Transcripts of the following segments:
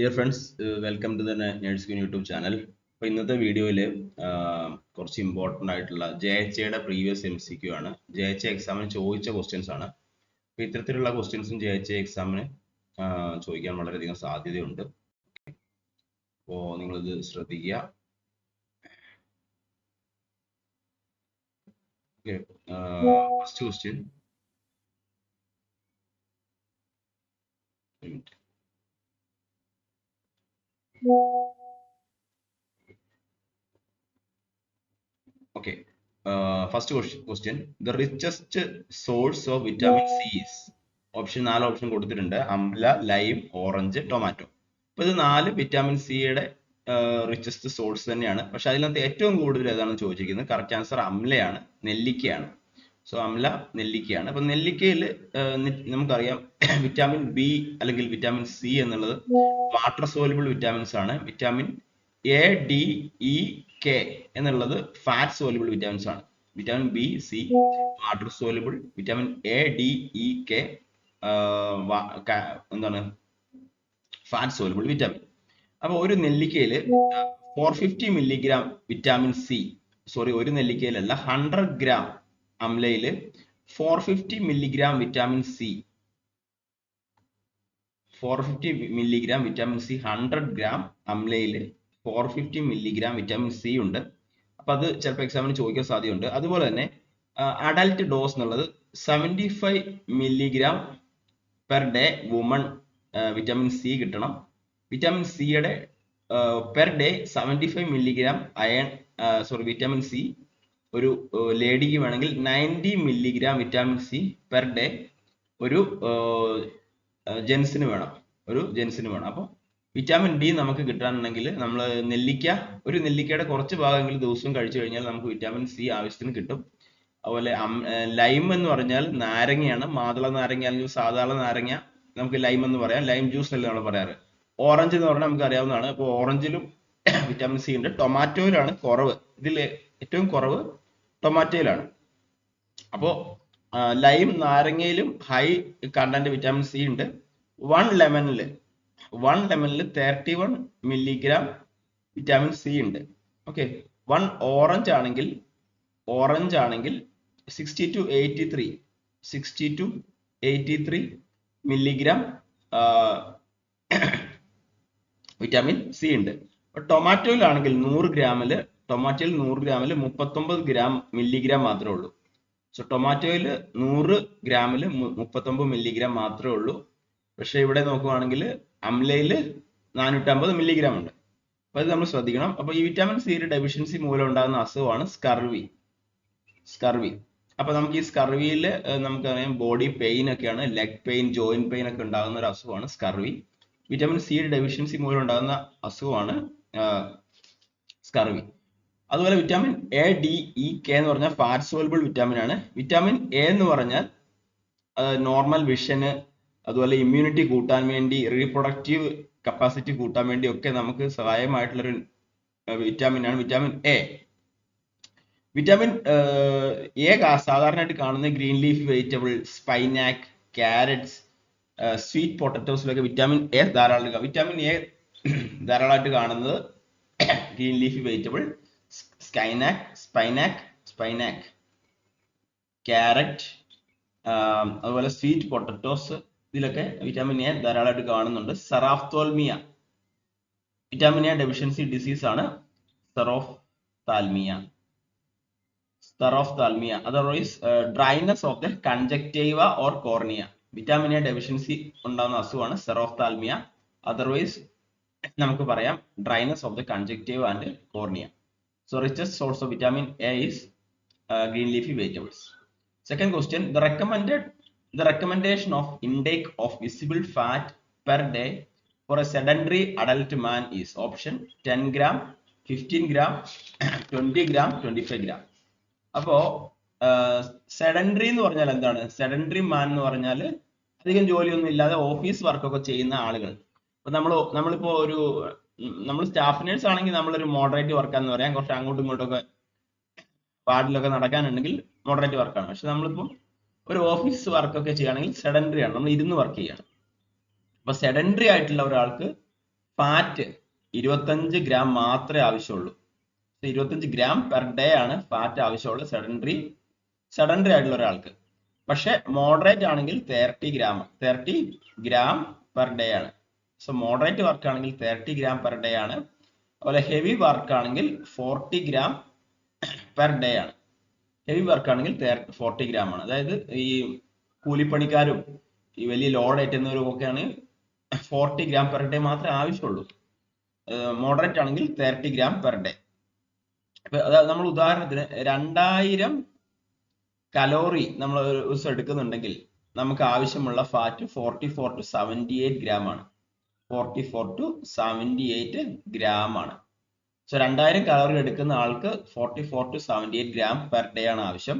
Dear friends welcome to the nurse YouTube channel അപ്പോൾ ഇന്നത്തെ വീഡിയോയിൽ കുറച്ച് ഇമ്പോർട്ടന്റ് ആയിട്ടുള്ള ജെ എച്ച് എയുടെ പ്രീവിയസ് എം സി ക്യു ആണ്. ജെ എച്ച് എക്സാമിന് ചോദിച്ച ക്വസ്റ്റ്യൻസ് ആണ്. അപ്പോൾ ഇത്തരത്തിലുള്ള ക്വസ്റ്റ്യൻസും ജെ എച്ച് എക്സാമിന് ചോദിക്കാൻ വളരെയധികം സാധ്യതയുണ്ട്. അപ്പോൾ നിങ്ങളിത് ശ്രദ്ധിക്കുക. First question minute first question the richest source of vitamin is option നാല് ഓപ്ഷൻ കൊടുത്തിട്ടുണ്ട്. അംല ലൈം ഓറഞ്ച് ടൊമാറ്റോ അപ്പൊ ഇത് നാല് വിറ്റാമിൻ സിയുടെ റിച്ചസ്റ്റ് സോഴ്സ് തന്നെയാണ്. പക്ഷെ അതിനകത്ത് ഏറ്റവും കൂടുതൽ ഏതാണെന്ന് ചോദിച്ചിരിക്കുന്നത്? കറക്റ്റ് ആൻസർ അംലയാണ് നെല്ലിക്കയാണ്. സോ അംല നെല്ലിക്കയാണ്. അപ്പൊ നെല്ലിക്കയിൽ നമുക്കറിയാം വിറ്റാമിൻ ബി അല്ലെങ്കിൽ വിറ്റാമിൻ സി എന്നുള്ളത് വാട്ടർ സോലിബിൾ വിറ്റാമിൻസ് ആണ്. Vitamin A D E K എന്നുള്ളത് ഫാറ്റ് സോലിബിൾ വിറ്റാമിൻസ് ആണ്. Vitamin B C water soluble vitamin A D E K എന്താണ്? ഫാറ്റ് സോലിബിൾ വിറ്റാമിൻ അപ്പൊ ഒരു നെല്ലിക്കയിൽ four fifty milligram vitamin C sorry ഒരു നെല്ലിക്കയിലല്ല hundred gram അമ്ലയിൽ four fifty milligram vitamin C four fifty milligram vitamin C hundred gram അംലയിൽ four fifty milligram vitamin C ഉണ്ട്. അപ്പൊ അത് ചിലപ്പോൾ എക്സാമിന് ചോദിക്കാൻ സാധ്യതയുണ്ട്. അതുപോലെ തന്നെ അഡൽറ്റ് ഡോസ് എന്നുള്ളത് seventy five milligram per day woman vitamin C കിട്ടണം. വിറ്റാമിൻ സിയുടെ per day seventy five milligram iron sorry vitamin C ഒരു ലേഡിക്ക് വേണമെങ്കിൽ ninety milligram vitamin C per day ഒരു ജെൻസിന് വേണം. ഒരു ജെൻസിന് വേണം. അപ്പോൾ വിറ്റാമിൻ ഡി നമുക്ക് കിട്ടാനുണ്ടെങ്കിൽ നമ്മൾ നെല്ലിക്ക ഒരു നെല്ലിക്കയുടെ കുറച്ച് ഭാഗങ്ങൾ ദിവസവും കഴിച്ചു കഴിഞ്ഞാൽ നമുക്ക് വിറ്റാമിൻ സി ആവശ്യത്തിന് കിട്ടും. അതുപോലെ ലൈം എന്ന് പറഞ്ഞാൽ നാരങ്ങയാണ്. മാതള നാരങ്ങ അല്ലെങ്കിൽ സാധാരണ നാരങ്ങ നമുക്ക് ലൈം എന്ന് പറയാം. ലൈം ജ്യൂസ് അല്ലേ നമ്മൾ പറയാറ്. ഓറഞ്ച് എന്ന് പറഞ്ഞാൽ നമുക്ക് അറിയാവുന്നതാണ്. അപ്പോൾ ഓറഞ്ചിലും വിറ്റാമിൻ സി ഉണ്ട്. ടൊമാറ്റോയിലാണ് കുറവ്. ഇതിൽ ഏറ്റവും കുറവ് ടൊമാറ്റോയിലാണ് അപ്പോൾ ലൈം നാരങ്ങയിലും ഹൈ കണ്ടന്റ് വിറ്റാമിൻ സി ഉണ്ട്. വൺ ലെമണിൽ one ലെമണിൽ thirty one milligram vitamin C ഉണ്ട്. ഓക്കെ വൺ ഓറഞ്ച് ആണെങ്കിൽ ഓറഞ്ച് ആണെങ്കിൽ sixty two eighty three sixty two eighty three milligram vitamin C ഉണ്ട് ടൊമാറ്റോയിലാണെങ്കിൽ നൂറ് ഗ്രാമിൽ ടൊമാറ്റോയിൽ നൂറ് ഗ്രാമിൽ മുപ്പത്തൊമ്പത് ഗ്രാം മില്ലിഗ്രാം മാത്രമേ ഉള്ളൂ. സോ ടൊമാറ്റോയിൽ നൂറ് ഗ്രാമിൽ മുപ്പത്തൊമ്പത് മില്ലിഗ്രാം മാത്രമേ ഉള്ളൂ. പക്ഷെ ഇവിടെ നോക്കുവാണെങ്കിൽ അംലയിൽ നാനൂറ്റമ്പത് മില്ലിഗ്രാം ഉണ്ട്. അപ്പൊ അത് നമ്മൾ ശ്രദ്ധിക്കണം. അപ്പൊ ഈ വിറ്റാമിൻ സിയുടെ ഡെഫിഷ്യൻസി മൂലം ഉണ്ടാകുന്ന അസുഖമാണ് സ്കർവി സ്കർവി അപ്പൊ നമുക്ക് ഈ സ്കർവിയിൽ നമുക്കറിയാം ബോഡി പെയിൻ ഒക്കെയാണ്. ലെഗ് പെയിൻ ജോയിന്റ് പെയിൻ ഒക്കെ ഉണ്ടാകുന്ന ഒരു അസുഖമാണ് സ്കർവി വിറ്റാമിൻ സിയുടെ ഡെഫിഷ്യൻസി മൂലം ഉണ്ടാകുന്ന അസുഖമാണ് സ്കർവി അതുപോലെ vitamin A D E K എന്ന് പറഞ്ഞാൽ ഫാറ്റ് സോൾബിൾ വിറ്റാമിൻ ആണ്. വിറ്റാമിൻ എ എന്ന് പറഞ്ഞാൽ നോർമൽ വിഷന് അതുപോലെ ഇമ്മ്യൂണിറ്റി കൂട്ടാൻ വേണ്ടി റീപ്രൊഡക്റ്റീവ് കപ്പാസിറ്റി കൂട്ടാൻ വേണ്ടി ഒക്കെ നമുക്ക് സഹായമായിട്ടുള്ളൊരു വിറ്റാമിൻ ആണ് വിറ്റാമിൻ എ വിറ്റാമിൻ എ സാധാരണയായിട്ട് കാണുന്ന green leaf vegetable spinach carrots sweet പൊട്ടറ്റോസിലൊക്കെ vitamin A ധാരാളം വിറ്റാമിൻ എ ധാരാളമായിട്ട് കാണുന്നത് green leaf vegetable spinach spinach spinach carrot അതുപോലെ സ്വീറ്റ് പൊട്ടറ്റോസ് ഇതിലൊക്കെ വിറ്റാമിൻ എ ധാരാളമായിട്ട് കാണുന്നുണ്ട്. Xerophthalmia vitamin A deficiency disease ആണ് xerophthalmia സെറോഫ് otherwise dryness of the conjunctiva or cornea vitamin A deficiency ഉണ്ടാകുന്ന അസുഖമാണ് സെറോഫ്താൽമിയ അതർവൈസ് നമുക്ക് പറയാം dryness of the conjunctive and cornea so richest source of vitamin A is green leafy vegetables second question the recommended the recommendation of intake of visible fat per day for a sedentary adult man is option 10 gram 15 gram 20 gram 25 gram. അപ്പോ sedentary എന്ന് പറഞ്ഞാൽ എന്താണ്? Sedentary മാൻ എന്ന് പറഞ്ഞാൽ അധികം ജോലിയൊന്നും ഇല്ലാതെ office വർക്കൊക്കെ ചെയ്യുന്ന ആളുകൾ. അപ്പൊ നമ്മൾ നമ്മളിപ്പോ ഒരു നമ്മൾ സ്റ്റാഫ് നേഴ്സ് ആണെങ്കിൽ നമ്മളൊരു മോഡറേറ്റ് വർക്കാന്ന് പറയാം. കുറച്ച് അങ്ങോട്ടും ഇങ്ങോട്ടും ഒക്കെ വാർഡിലൊക്കെ നടക്കാനുണ്ടെങ്കിൽ മോഡറേറ്റ് വർക്കാണ് പക്ഷെ നമ്മളിപ്പോൾ ഒരു ഓഫീസ് വർക്കൊക്കെ ചെയ്യുകയാണെങ്കിൽ സെഡൻഡറി ആണ്. നമ്മൾ ഇരുന്ന് വർക്ക് ചെയ്യുകയാണ് അപ്പൊ സെഡൻഡറി ആയിട്ടുള്ള ഒരാൾക്ക് ഫാറ്റ് ഇരുപത്തഞ്ച് ഗ്രാം മാത്രമേ ആവശ്യമുള്ളൂ. ഇരുപത്തഞ്ച് ഗ്രാം പെർ ഡേ ആണ് ഫാറ്റ് ആവശ്യമുള്ള സെഡൻഡറി സെഡൻഡറി ആയിട്ടുള്ള ഒരാൾക്ക്. പക്ഷെ മോഡറേറ്റ് ആണെങ്കിൽ thirty gram thirty gram per day ആണ്. സോ മോഡറേറ്റ് വർക്ക് ആണെങ്കിൽ തേർട്ടി ഗ്രാം പെർ ഡേ ആണ്. അതുപോലെ ഹെവി വർക്ക് ആണെങ്കിൽ ഫോർട്ടി ഗ്രാം പെർ ഡേ ആണ്. ഹെവി വർക്ക് ആണെങ്കിൽ ഫോർട്ടി ഗ്രാം ആണ്. അതായത് ഈ കൂലിപ്പണിക്കാരും ഈ വലിയ ലോഡ് ഏറ്റുന്നവരും ഒക്കെയാണ് ഫോർട്ടി ഗ്രാം പെർ ഡേ മാത്രമേ ആവശ്യമുള്ളൂ. മോഡറേറ്റ് ആണെങ്കിൽ തേർട്ടി ഗ്രാം പെർ ഡേ അതായത് നമ്മൾ ഉദാഹരണത്തിന് രണ്ടായിരം കലോറി നമ്മൾ ഒരു ദിവസം എടുക്കുന്നുണ്ടെങ്കിൽ നമുക്ക് ആവശ്യമുള്ള fat forty four to seventy eight gram ആണ്. Forty four to seventy eight gram ആണ്. സോ രണ്ടായിരം കലോറി എടുക്കുന്ന ആൾക്ക് forty four to seventy eight gram per day ആണ് ആവശ്യം.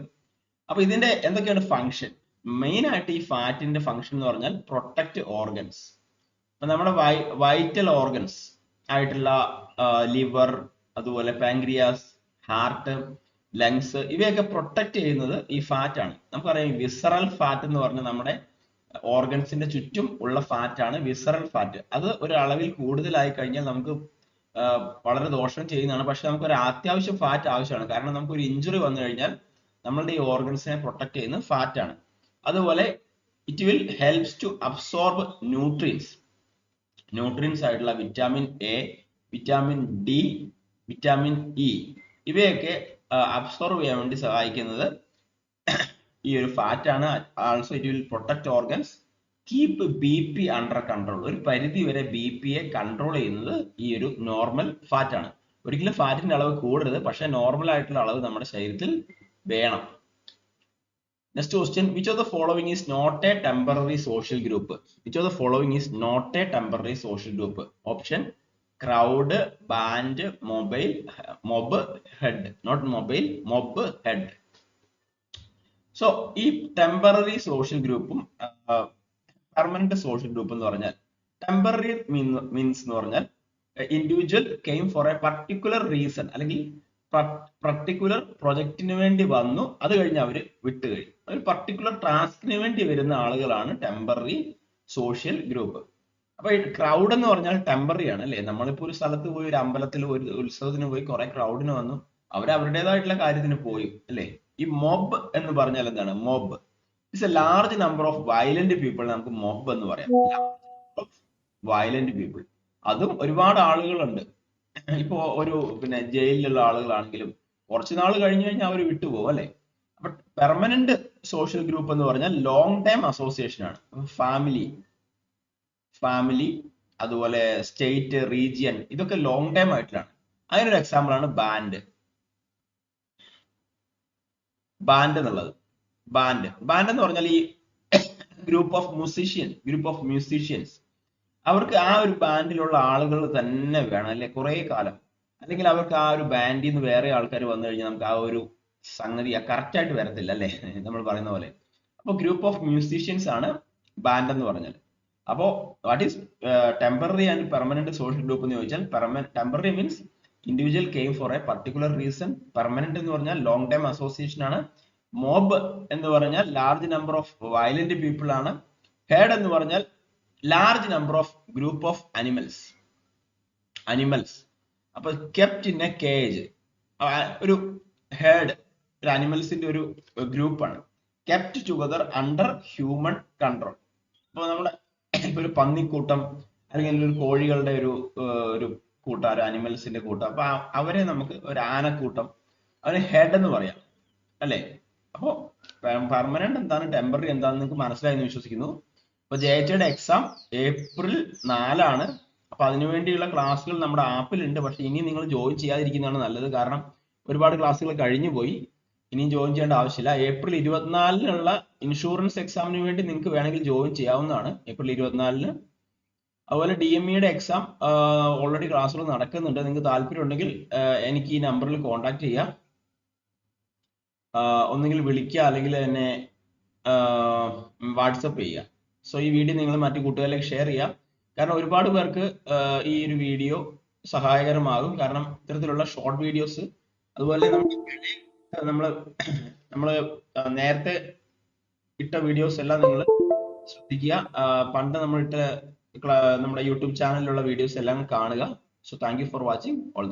അപ്പൊ ഇതിന്റെ എന്തൊക്കെയാണ് ഫംഗ്ഷൻ മെയിൻ ആയിട്ട് ഈ ഫാറ്റിന്റെ ഫംഗ്ഷൻ എന്ന് പറഞ്ഞാൽ പ്രൊട്ടക്ട് ഓർഗൻസ് അപ്പൊ നമ്മുടെ വൈറ്റൽ ഓർഗൻസ് ആയിട്ടുള്ള ലിവർ അതുപോലെ പാങ്ക്രിയാസ് ഹാർട്ട് ലങ്സ് ഇവയൊക്കെ പ്രൊട്ടക്ട് ചെയ്യുന്നത് ഈ ഫാറ്റ് ആണ്. നമുക്കറിയാം വിസറൽ ഫാറ്റ് എന്ന് പറഞ്ഞാൽ നമ്മുടെ ഓർഗൻസിന്റെ ചുറ്റും ഉള്ള ഫാറ്റ് ആണ് വിസറൽ ഫാറ്റ് അത് ഒരു അളവിൽ കൂടുതലായി കഴിഞ്ഞാൽ നമുക്ക് വളരെ ദോഷം ചെയ്യുന്നതാണ്. പക്ഷെ നമുക്ക് ഒരു അത്യാവശ്യം ഫാറ്റ് ആവശ്യമാണ്. കാരണം നമുക്ക് ഒരു ഇഞ്ചുറി വന്നു കഴിഞ്ഞാൽ നമ്മളുടെ ഈ ഓർഗൻസിനെ പ്രൊട്ടക്ട് ചെയ്യുന്ന ഫാറ്റ് ആണ്. അതുപോലെ it will helps to absorb nutrients nutrients ആയിട്ടുള്ള vitamin A vitamin D vitamin E ഇവയൊക്കെ അബ്സോർബ് ചെയ്യാൻ വേണ്ടി സഹായിക്കുന്നത് ഈ ഒരു ഫാറ്റ് ആണ് also it will protect organs keep B P under control ഒരു പരിധി വരെ ബി പിയെ കൺട്രോൾ ചെയ്യുന്നത് ഈ ഒരു നോർമൽ ഫാറ്റ് ആണ്. ഒരിക്കലും ഫാറ്റിന്റെ അളവ് കൂടരുത് പക്ഷെ നോർമൽ ആയിട്ടുള്ള അളവ് നമ്മുടെ ശരീരത്തിൽ വേണം. Next question which of the following is not a temporary social group which of the following is not a temporary social group option crowd band mobile mob herd not mobile mob herd so ഈ temporary social ഗ്രൂപ്പും permanent social group എന്ന് പറഞ്ഞാൽ temporary means എന്ന് പറഞ്ഞാൽ individual came for a particular reason അല്ലെങ്കിൽ particular പ്രൊജക്റ്റിന് വേണ്ടി വന്നു അത് കഴിഞ്ഞ് അവർ വിട്ടുകഴിഞ്ഞു ഒരു പർട്ടിക്കുലർ ടാസ്കിന് വേണ്ടി വരുന്ന ആളുകളാണ് ടെമ്പററി സോഷ്യൽ ഗ്രൂപ്പ് അപ്പൊ ക്രൗഡ് എന്ന് പറഞ്ഞാൽ ടെമ്പററി ആണ് അല്ലെ? നമ്മളിപ്പോ ഒരു സ്ഥലത്ത് പോയി ഒരു അമ്പലത്തിൽ ഒരു ഉത്സവത്തിന് പോയി കുറെ ക്രൗഡിന് വന്നു. അവർ അവരുടേതായിട്ടുള്ള കാര്യത്തിന് പോയി അല്ലെ? ഈ മൊബ് എന്ന് പറഞ്ഞാൽ എന്താണ്? Mob it's a large number of violent people നമുക്ക് മൊബ് എന്ന് പറയാം. വയലന്റ് പീപ്പിൾ അതും ഒരുപാട് ആളുകളുണ്ട്. ഇപ്പോ ഒരു പിന്നെ ജയിലിലുള്ള ആളുകളാണെങ്കിലും കുറച്ച് നാൾ കഴിഞ്ഞു കഴിഞ്ഞാൽ അവർ വിട്ടുപോകും അല്ലെ? അപ്പൊ പെർമനന്റ് സോഷ്യൽ ഗ്രൂപ്പ് എന്ന് പറഞ്ഞാൽ ലോങ് ടൈം അസോസിയേഷൻ ആണ്. ഫാമിലി ഫാമിലി അതുപോലെ സ്റ്റേറ്റ് റീജിയൻ ഇതൊക്കെ ലോങ് ടൈം ആയിട്ടാണ്. അതിനൊരു എക്സാമ്പിൾ ആണ് ബാൻഡ് ബാൻഡ് എന്നുള്ളത്. ബാൻഡ് ബാൻഡ് എന്ന് പറഞ്ഞാൽ ഈ group of musician group of musicians അവർക്ക് ആ ഒരു ബാൻഡിലുള്ള ആളുകൾ തന്നെ വേണം. അല്ലെ? കുറെ കാലം. അല്ലെങ്കിൽ അവർക്ക് ആ ഒരു ബാൻഡിൽ നിന്ന് വേറെ ആൾക്കാർ വന്നു കഴിഞ്ഞാൽ നമുക്ക് ആ ഒരു സംഗതി കറക്റ്റ് ആയിട്ട് വരത്തില്ല അല്ലെ? നമ്മൾ പറയുന്ന പോലെ. അപ്പോൾ ഗ്രൂപ്പ് ഓഫ് മ്യൂസീഷ്യൻസ് ആണ് ബാൻഡ് എന്ന് പറഞ്ഞാൽ അപ്പോ what is temporary and permanent social group എന്ന് ചോദിച്ചാൽ temporary means individual came for a particular reason permanent എന്ന് പറഞ്ഞാൽ ലോങ് ടൈം അസോസിയേഷൻ ആണ്. മോബ് എന്ന് പറഞ്ഞാൽ large number of violent people ആണ്. ഹേഡ് എന്ന് പറഞ്ഞാൽ large number of group of animals animals അപ്പൊ കെപ്റ്റ് ഇൻ എ കേജ് ഒരു ഹേഡ് ഒരു അനിമൽസിന്റെ ഒരു ഗ്രൂപ്പാണ് kept together under human control അപ്പൊ നമ്മുടെ ഒരു പന്നിക്കൂട്ടം അല്ലെങ്കിൽ ഒരു കോഴികളുടെ ഒരു ഒരു കൂട്ടം അനിമൽസിന്റെ കൂട്ടം. അപ്പൊ അവരെ നമുക്ക് ഒരു ആനക്കൂട്ടം അവന് ഹെഡ് എന്ന് പറയാം. അല്ലെ? അപ്പോ പെർമനന്റ് എന്താണ് ടെമ്പററി എന്താണെന്ന് നിങ്ങൾക്ക് മനസ്സിലായി എന്ന് വിശ്വസിക്കുന്നു. അപ്പൊ ജെ ടിയുടെ എക്സാം ഏപ്രിൽ നാലാണ്. അപ്പൊ അതിനുവേണ്ടിയുള്ള ക്ലാസ്സുകൾ നമ്മുടെ ആപ്പിൽ ഉണ്ട് പക്ഷെ ഇനി നിങ്ങൾ ജോയിൻ ചെയ്യാതിരിക്കുന്നതാണ് നല്ലത്. കാരണം ഒരുപാട് ക്ലാസ്സുകൾ കഴിഞ്ഞു പോയി. ഇനിയും ജോയിൻ ചെയ്യേണ്ട ആവശ്യമില്ല. ഏപ്രിൽ ഇരുപത്തിനാലിനുള്ള ഇൻഷുറൻസ് എക്സാമിന് വേണ്ടി നിങ്ങൾക്ക് വേണമെങ്കിൽ ജോയിൻ ചെയ്യാവുന്നതാണ്. ഏപ്രിൽ ഇരുപത്തിനാലിന് അതുപോലെ ഡി എം ഇയുടെ എക്സാം ഓൾറെഡി ക്ലാസ്സുകൾ നടക്കുന്നുണ്ട്. നിങ്ങൾക്ക് താല്പര്യം ഉണ്ടെങ്കിൽ എനിക്ക് ഈ നമ്പറിൽ കോൺടാക്ട് ചെയ്യാം. ഒന്നുകിൽ വിളിക്കുക അല്ലെങ്കിൽ എന്നെ വാട്സപ്പ് ചെയ്യുക. സോ ഈ വീഡിയോ നിങ്ങൾ മറ്റു കൂട്ടുകാരിലേക്ക് ഷെയർ ചെയ്യാം. കാരണം ഒരുപാട് പേർക്ക് ഈ ഒരു വീഡിയോ സഹായകരമാകും. കാരണം ഇത്തരത്തിലുള്ള ഷോർട്ട് വീഡിയോസ് അതുപോലെ നമ്മൾ നമ്മൾ നേരത്തെ ഇട്ട വീഡിയോസ് എല്ലാം നിങ്ങൾ ശ്രദ്ധിക്കുക. പണ്ട് നമ്മൾ ഇട്ട നമ്മുടെ യൂട്യൂബ് ചാനലിലുള്ള വീഡിയോസ് എല്ലാം കാണുക. So thank you for watching all the